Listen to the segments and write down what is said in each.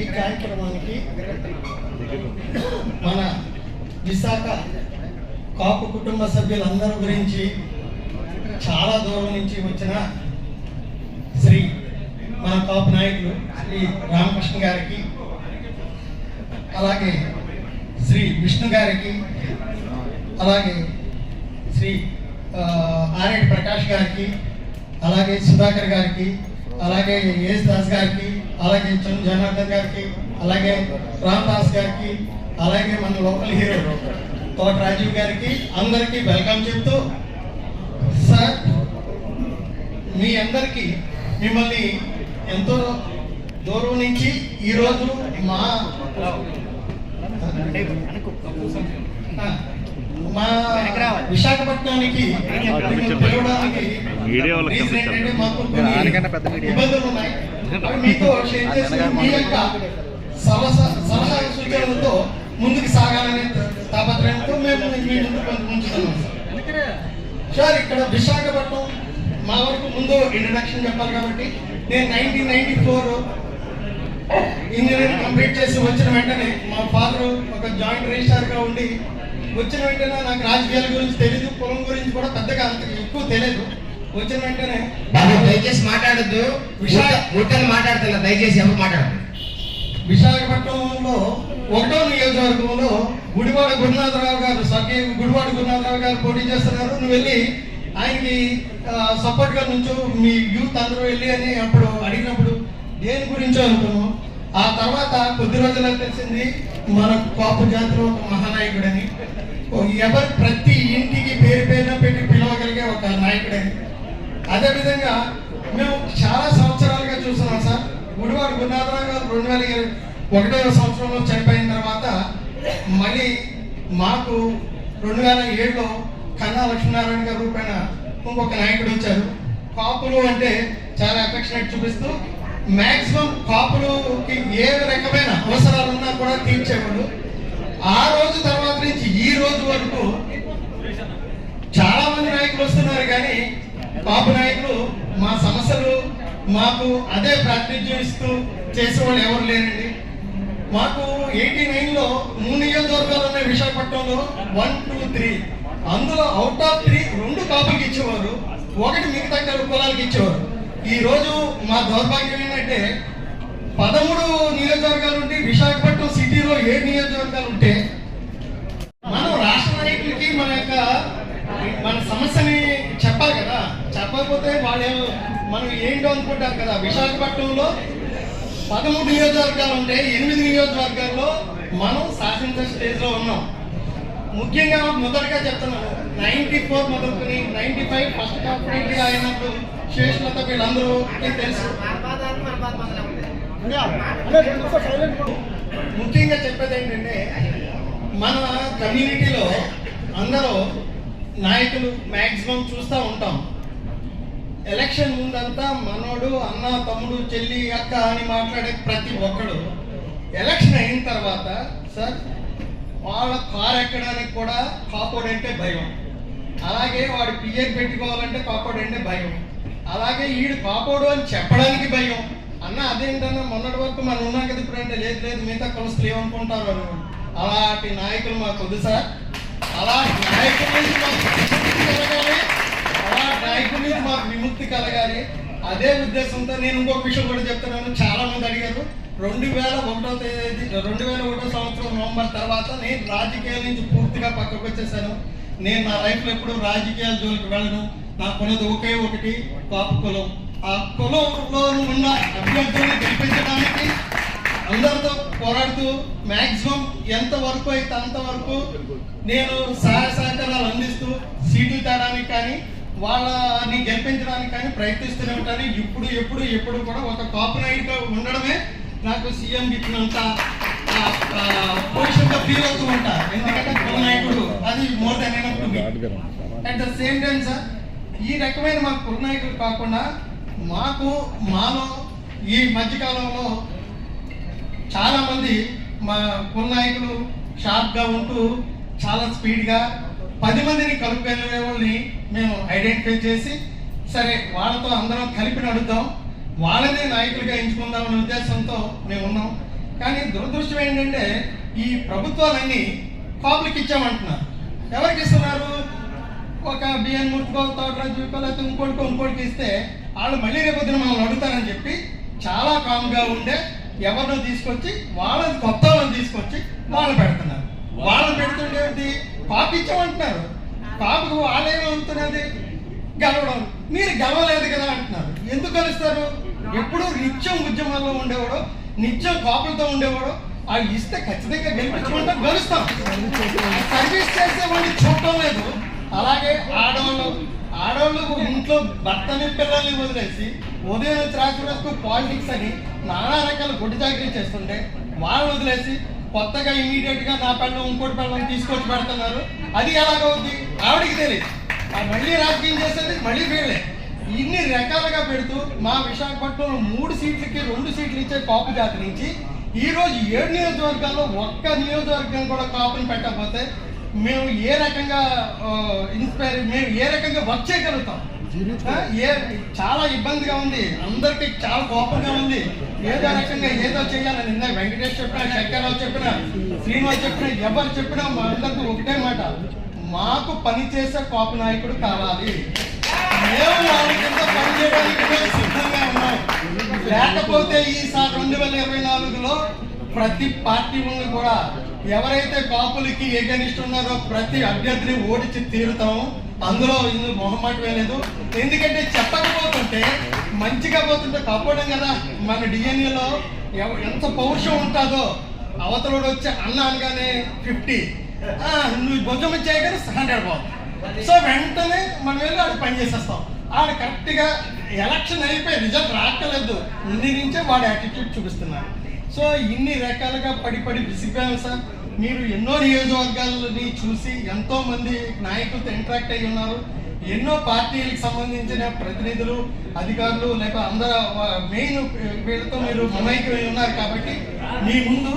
ఈ కార్యక్రమానికి మన విశాఖ కాపు కుటుంబ సభ్యులందరి గురించి చాలా దూరం నుంచి వచ్చిన శ్రీ మన కాపు నాయకులు శ్రీ రామకృష్ణ గారికి అలాగే శ్రీ విష్ణు గారికి అలాగే శ్రీ ఆ, ఆర్ఎడ్ ప్రకాష్ గారికి అలాగే సుధాకర్ గారికి అలాగే యేస్ దాస్ గారికి అలాగే చంద్ర జనార్దన్ గారికి అలాగే రామ్ దాస్ గారికి అలాగే మన లోకల్ హీరో తోట రాజీవ్ గారికి అందరికీ వెల్కమ్ చెప్తూ సార్ మీ అందరికీ మిమ్మల్ని ఎంతో దూరం నుంచి ఈరోజు మా మా విశాఖపట్నానికి పిలవడానికి. ఇబ్బందులు ఉన్నాయి మీతో షేర్ చేసిన మీ యొక్క సలహా సూచనలతో ముందుకు సాగాలనే తాపత్రయంతో మేము మీ ముందు ఉంచుతున్నాం సార్. ఇక్కడ విశాఖపట్నం మా వరకు ముందు ఇంట్రడక్షన్ చెప్పాలి కాబట్టి నేను nineteen ninety four engineering complete చేసి వచ్చిన వెంటనే మా ఫాదర్ ఒక జాయింట్ రిజిస్టార్గా ఉండి వచ్చిన వెంటనే నాకు రాజకీయాల గురించి తెలియదు పొలం గురించి కూడా పెద్దగా అంత ఎక్కువ తెలియదు వచ్చిన వెంటనే బాబు దయచేసి మాట్లాడద్దు. ముట్టని మాట్లాడుతున్నా. దయచేసి ఎవరు మాట్లాడదు విశాఖపట్నంలో ఒకటో నియోజకవర్గంలో గుడివాడ గురునాథరావు గారు స్వర్గీయ గుడివాడ గురునాథరావు గారు పోటీ చేస్తున్నారు. నువ్వు వెళ్ళి ఆయనకి సపోర్ట్గా నుంచో మీ యూత్ అందరూ వెళ్ళి అని అప్పుడు అడిగినప్పుడు దేని గురించో అనుకున్నాం ఆ తర్వాత కొద్ది రోజులకు తెలిసింది మన కాపు జాతిలో ఒక మహానాయకుడని. ఓ ఎవరు ప్రతి ఇంటికి పేరు పేరున పెట్టి పిలవగలిగే ఒక నాయకుడని. అదేవిధంగా మేము చాలా సంవత్సరాలుగా చూస్తున్నాం సార్. గుడివారు గురునాథరావు గారు రెండు వేల ఇరవై ఒకటవ సంవత్సరంలో చనిపోయిన తర్వాత మళ్ళీ మాకు రెండు వేల ఏడులో కన్నా లక్ష్మీనారాయణ గారు రూపాయన ఇంకొక నాయకుడు వచ్చారు. కాపులు అంటే చాలా అఫెక్షనేట్ చూపిస్తూ మ్యాక్సిమం కాపులుకి ఏ రకమైన అవసరాలు ఉన్నా కూడా తీర్చేవాడు. ఆ రోజు తర్వాత నుంచి ఈ రోజు వరకు చాలా మంది నాయకులు వస్తున్నారు కానీ బాబు నాయకులు మా సమస్యలు మాకు అదే ప్రాతినిధ్యం ఇస్తూ చేసేవాళ్ళు ఎవరు లేరండి. మాకు ఎయిటీ నైన్లో మూడు నియోజకవర్గాలు ఉన్నాయి విశాఖపట్నంలో వన్ టూ త్రీ. అందులో అవుట్ ఆఫ్ త్రీ రెండు కాపులకి ఇచ్చేవారు ఒకటి మిగతా కలు కులాలకి ఇచ్చేవారు. ఈ రోజు మా దౌర్భాగ్యం ఏంటంటే పదమూడు నియోజకవర్గాలు ఉంటే విశాఖపట్నం సిటీలో ఏడు నియోజకవర్గాలు ఉంటే మనం రాష్ట్ర నాయకులకి మన యొక్క మన సమస్యని చెప్పకపోతే వాళ్ళు మనం ఏంటో అనుకుంటారు కదా? విశాఖపట్నంలో పదమూడు నియోజకవర్గాలు ఉంటే ఎనిమిది నియోజకవర్గాల్లో మనం శాసించే స్టేజ్లో ఉన్నాం. ముఖ్యంగా మొదటగా చెప్తున్నాను. నైన్టీ ఫోర్ మొదలుకొని నైన్టీ ఫైవ్ ఫస్ట్ కాన్ఫిడెంట్గా అయినప్పుడు శేషలత వీళ్ళందరూ తెలుసు. ముఖ్యంగా చెప్పేది ఏంటంటే మన కమ్యూనిటీలో అందరూ నాయకులు మాక్సిమం చూస్తూ ఉంటాం. ఎలక్షన్ ముందంతా మనోడు అన్న తమ్ముడు చెల్లి అక్క అని మాట్లాడే ప్రతి ఒక్కడు ఎలక్షన్ అయిన తర్వాత సార్ వాళ్ళ కార్ ఎక్కడానికి కూడా కాపోడ్ అంటే భయం. అలాగే వాడు పిఎన్ పెట్టుకోవాలంటే కాపోడ్ అంటే భయం. అలాగే వీడు కాపోడు అని చెప్పడానికి భయం. అన్న అదేంటన్నా మొన్నటి వరకు మనం ఉన్నాం కదా ఇప్పుడు అంటే లేదు లేదు మిగతా కొలుస్తులు ఏమనుకుంటారు అని. అలాంటి నాయకులు మాకు వద్దు సార్. అలాంటి నాయకుల నుంచి మాకు నాయకుడి నుంచి మాకు విముక్తి కలగాలి. అదే ఉద్దేశంతో నేను ఇంకొక విషయం కూడా చెప్తున్నాను. చాలా మంది అడిగారు. రెండు వేల ఒకటో తేదీ రెండు వేల ఒకటో సంవత్సరం నవంబర్ తర్వాత నేను రాజకీయాల నుంచి పూర్తిగా పక్కకు వచ్చేసాను. నేను నా లైఫ్లో ఎప్పుడు రాజకీయాల జోలికి వెళ్ళను. నాకున్నది ఒకే ఒకటి కాపు కులం. ఆ కులంలో ఉన్న అభ్యర్థుల్ని గెలిపించడానికి అందరితో పోరాడుతూ మ్యాక్సిమం ఎంత వరకు అయితే అంతవరకు నేను సహాయ సహకారాలు అందిస్తూ సీట్లు తేడానికి కానీ వాళ్ళని గెలిపించడానికి కానీ ప్రయత్నిస్తూనే ఉంటాను ఇప్పుడు ఎప్పుడు ఎప్పుడు కూడా ఒక కాపరేట్గా ఉండడమే నాకు సీఎం ఇచ్చినంత పొజిషన్గా ఫీల్ అవుతూ ఉంటా ఎందుకంటే కుల నాయకుడు అది more than at the same time sir ఈ రకమైన మా కుల నాయకులు కాకుండా మాకు మాలో ఈ మధ్యకాలంలో చాలా మంది మా కుల నాయకులు షార్ప్గా ఉంటూ చాలా స్పీడ్గా పది మందిని కలుపుకెళ్ళే వాళ్ళని మేము ఐడెంటిఫై చేసి సరే వాళ్ళతో అందరం కలిపి నడుద్దాం. వాళ్ళనే నాయకులుగా ఎంచుకుందాం అనే ఉద్దేశంతో మేము ఉన్నాం. కానీ దురదృష్టం ఏంటంటే ఈ ప్రభుత్వాలన్నీ కాపులకి ఇచ్చామంటున్నారు. ఎవరికి ఇస్తున్నారు? ఒక బిఎన్ ముట్టుకో తోటరాజుకో లేకపోతే ఇంకోటికో ఇంకోటికి ఇస్తే వాళ్ళు మళ్ళీ రేపొద్దున మమ్మల్ని అడుగుతారని చెప్పి చాలా కామ్గా ఉండే ఎవరినో తీసుకొచ్చి వాళ్ళని కొత్త వాళ్ళని తీసుకొచ్చి వాళ్ళు పెడుతున్నారు. వాళ్ళని పెడుతుండేది పాపించమంటున్నారు. పాపకు ఆలయం అవుతున్నది గెలవడం. మీరు గెలవలేదు కదా అంటున్నారు. ఎందుకు గెలుస్తారు? ఎప్పుడు నిత్యం ఉద్యమాల్లో ఉండేవాడు నిత్యం కాపులతో ఉండేవాడు. అవి ఇస్తే ఖచ్చితంగా గెలిపించమంటే గెలుస్తాం. సర్వీస్ చేస్తే వాడిని చూడటం లేదు. అలాగే ఆడవాళ్ళు ఆడవాళ్ళు ఇంట్లో భర్తని పిల్లల్ని వదిలేసి ఉదయం నుంచి రాత్రి వరకు పాలిటిక్స్ అని నానా రకాల గుడ్డి చాకరీ చేస్తుంటే వాళ్ళు వదిలేసి కొత్తగా ఇమీడియట్గా నా పెళ్ళం ఇంకోటి పెళ్ళం తీసుకొచ్చి పెడుతున్నారు. అది ఎలాగవుద్ది ఆవిడకి తెలియదు ఆ మళ్ళీ రాజకీయం చేసేది మళ్ళీ వీళ్ళే. ఇన్ని రకాలుగా పెడుతూ మా విశాఖపట్నంలో మూడు సీట్లకి రెండు సీట్లు ఇచ్చే కాపు జాతి నుంచి ఈరోజు ఏడు నియోజకవర్గాల్లో ఒక్క నియోజకవర్గం కూడా కాపుని పెట్టకపోతే మేము ఏ రకంగా ఇన్స్పైర్ మేము ఏ రకంగా వర్క్ చేయగలుగుతాం? ఏ చాలా ఇబ్బందిగా ఉంది. అందరికి చాలా కోపంగా ఉంది. ఏదో రకంగా ఏదో చేయాలని ఇందాక వెంకటేష్ చెప్పిన శంకర్రావు చెప్పిన శ్రీనివాస్ చెప్పిన ఎవరు చెప్పినా మా అందరికీ ఒకటే మాట. మాకు పనిచేసే కోప నాయకుడు కావాలి. మేము వాళ్ళ కింద పనిచేయడానికి సిద్ధంగా ఉన్నాం. లేకపోతే ఈసారి రెండు వేల ఇరవై నాలుగులో ప్రతి పార్టీ ముందు కూడా ఎవరైతే కాపులకి ఎగనిస్ట్ ఉన్నారో ప్రతి అభ్యర్థిని ఓడించి తీరుతాము అందులో ఇందులో మొహమాటమే లేదు. ఎందుకంటే చెప్పకపోతుంటే మంచిగా పోతుంటే కాపాడం కదా. మన డిఎన్ఏలో ఎంత పౌరుషం ఉంటుందో అవతలోడు వచ్చి అన్న అనగానే ఫిఫ్టీ నువ్వు భుజం చేయగానే హండ్రెడ్ పోతుంది సో వెంటనే మనం వెళ్ళి అది పని చేసేస్తాం. ఆడ కరెక్ట్గా ఎలక్షన్ అయిపోయి రిజల్ట్ రాక్కలేదు ముందు నుంచే వాడి యాటిట్యూడ్ చూపిస్తున్నారు సో ఇన్ని రకాలుగా పడి పడి విసిగిపోయాం సార్. మీరు ఎన్నో నియోజకవర్గాలని చూసి ఎంతో మంది నాయకులతో ఇంటరాక్ట్ అయి ఉన్నారు. ఎన్నో పార్టీలకు సంబంధించిన ప్రతినిధులు అధికారులు లేక అందరూ మెయిన్ వీళ్ళతో మీరు మమైక్యమై ఉన్నారు కాబట్టి మీ ముందు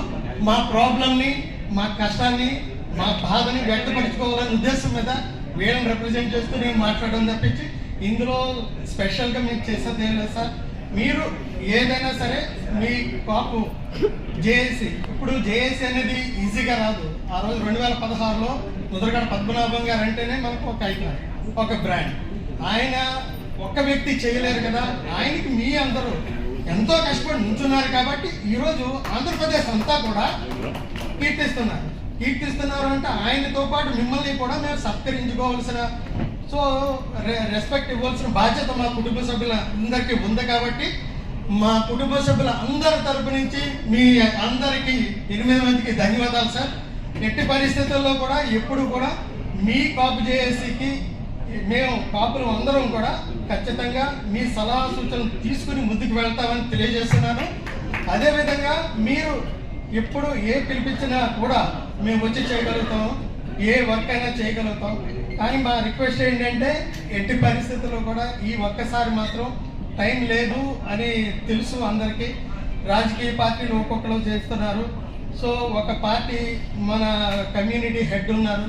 మా ప్రాబ్లమ్ని మా కష్టాన్ని మా బాధని వ్యక్తపరచుకోవాలనే ఉద్దేశం మీద వీళ్ళని రిప్రజెంట్ చేస్తూ నేను మాట్లాడడం తప్పించి ఇందులో స్పెషల్గా మీకు చేసేది ఏం లేదు సార్. మీరు ఏదైనా సరే మీ కాపు జేఏసీ. ఇప్పుడు జేఏసీ అనేది ఈజీగా రాదు. ఆ రోజు రెండు వేల పదహారులో ముదరగడ పద్మనాభం గారు అంటేనే మనకు ఒక ఐకాన్ ఒక బ్రాండ్. ఆయన ఒక్క వ్యక్తి చేయలేరు కదా. ఆయనకి మీ అందరూ ఎంతో కష్టపడి నుంచున్నారు కాబట్టి ఈరోజు ఆంధ్రప్రదేశ్ అంతా కూడా కీర్తిస్తున్నారు. కీర్తిస్తున్నారు అంటే ఆయనతో పాటు మిమ్మల్ని కూడా మేము సత్కరించుకోవాల్సిన సో రెస్పెక్ట్ ఇవ్వాల్సిన బాధ్యత మా కుటుంబ సభ్యుల అందరికీ ఉంది కాబట్టి మా కుటుంబ సభ్యుల అందరి తరపు నుంచి మీ అందరికీ ఎనిమిది మందికి ధన్యవాదాలు సార్. ఎట్టి పరిస్థితుల్లో కూడా ఎప్పుడు కూడా మీ కాపు జేఏసీకి మేము కాపులు అందరం కూడా ఖచ్చితంగా మీ సలహా సూచనలు తీసుకుని ముందుకు వెళ్తామని తెలియజేస్తున్నాను. అదేవిధంగా మీరు ఎప్పుడు ఏ పిలిపించినా కూడా మేము వచ్చి చేయగలుగుతాం ఏ వర్క్ అయినా చేయగలుగుతాం. కానీ మా రిక్వెస్ట్ ఏంటంటే ఎట్టి పరిస్థితుల్లో కూడా ఈ ఒక్కసారి మాత్రం టైం లేదు అని తెలుసు అందరికీ. రాజకీయ పార్టీలు ఒక్కొక్కరు చేస్తున్నారు. సో ఒక పార్టీ మన కమ్యూనిటీ హెడ్ ఉన్నారు.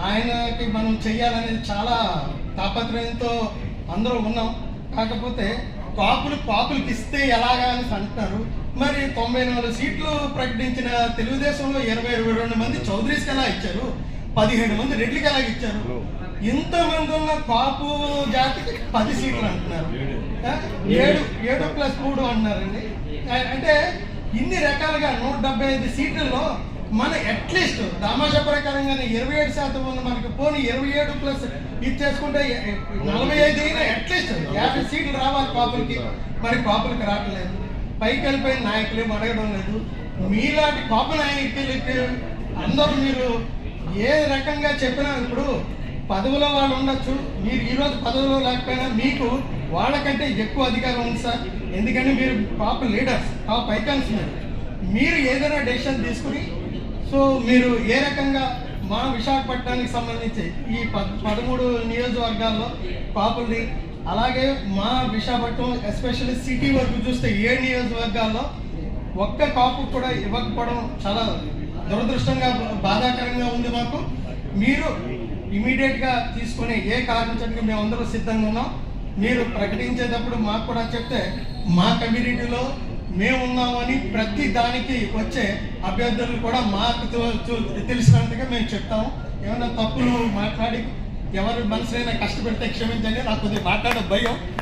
ఆయనకి మనం చెయ్యాలనేది చాలా తాపత్రయంతో అందరూ ఉన్నాం. కాకపోతే కాపులు కాపులకి ఇస్తే ఎలాగా అని అంటున్నారు. మరి తొంభై నాలుగు సీట్లు ప్రకటించిన తెలుగుదేశంలో ఇరవై ఇరవై రెండు మంది చౌదరీస్కి ఎలా ఇచ్చారు? పదిహేడు మంది రెడ్లకి ఎలా ఇచ్చారు. ఇంతమంది ఉన్న కాపు జాతికి పది సీట్లు అంటున్నారు. ఏడు. ఏడు ప్లస్ మూడు అంటున్నారండి. అంటే ఇన్ని రకాలుగా నూట డెబ్బై ఐదు సీట్లలో మన అట్లీస్ట్ దామాషా ప్రకారంగానే ఇరవై ఏడు శాతం ఉన్న మనకి పోనీ ఇరవై ఏడు ప్లస్ ఇది చేసుకుంటే నలభై ఐదు అయినా అట్లీస్ట్ యాభై సీట్లు రావాలి కాపులకి. మరి కాపులకి రావట్లేదు. పైకి వెళ్ళిపోయిన నాయకులు అడగడం లేదు. మీలాంటి కాపు నాయకులకి అందరూ మీరు ఏ రకంగా చెప్పినా ఇప్పుడు పదవిలో వాళ్ళు ఉండొచ్చు. మీరు ఈరోజు పదవులో పదవిలో లేకపోయినా మీకు వాళ్ళకంటే ఎక్కువ అధికారం ఉంది సార్. ఎందుకంటే మీరు టాప్ లీడర్స్ టాప్ ఐకాన్స్ మీరు. మీరు ఏదైనా డెసిషన్ తీసుకుని సో మీరు ఏ రకంగా మా విశాఖపట్నానికి సంబంధించి ఈ పద్ పదమూడు నియోజకవర్గాల్లో పాపుల్ని అలాగే మా విశాఖపట్నం ఎస్పెషల్లీ సిటీ వరకు చూస్తే ఏ నియోజకవర్గాల్లో ఒక్క కాపు కూడా ఇవ్వకపోవడం చాలా దురదృష్టంగా బాధాకరంగా ఉంది మాకు. మీరు ఇమీడియట్గా తీసుకునే ఏ కార్యాచరణకు మేము అందరూ సిద్ధంగా ఉన్నాం. మీరు ప్రకటించేటప్పుడు మాకు కూడా చెప్తే మా కమ్యూనిటీలో మేమున్నామని ప్రతి దానికి వచ్చే అభ్యర్థులు కూడా మాకు తో- తెలిసినంతగా మేము చెప్తాము. ఏమైనా తప్పులు మాట్లాడి ఎవరు మనసు అయినా కష్టపెడితే క్షమించండి నాకు కొద్దిగా మాట్లాడే భయం.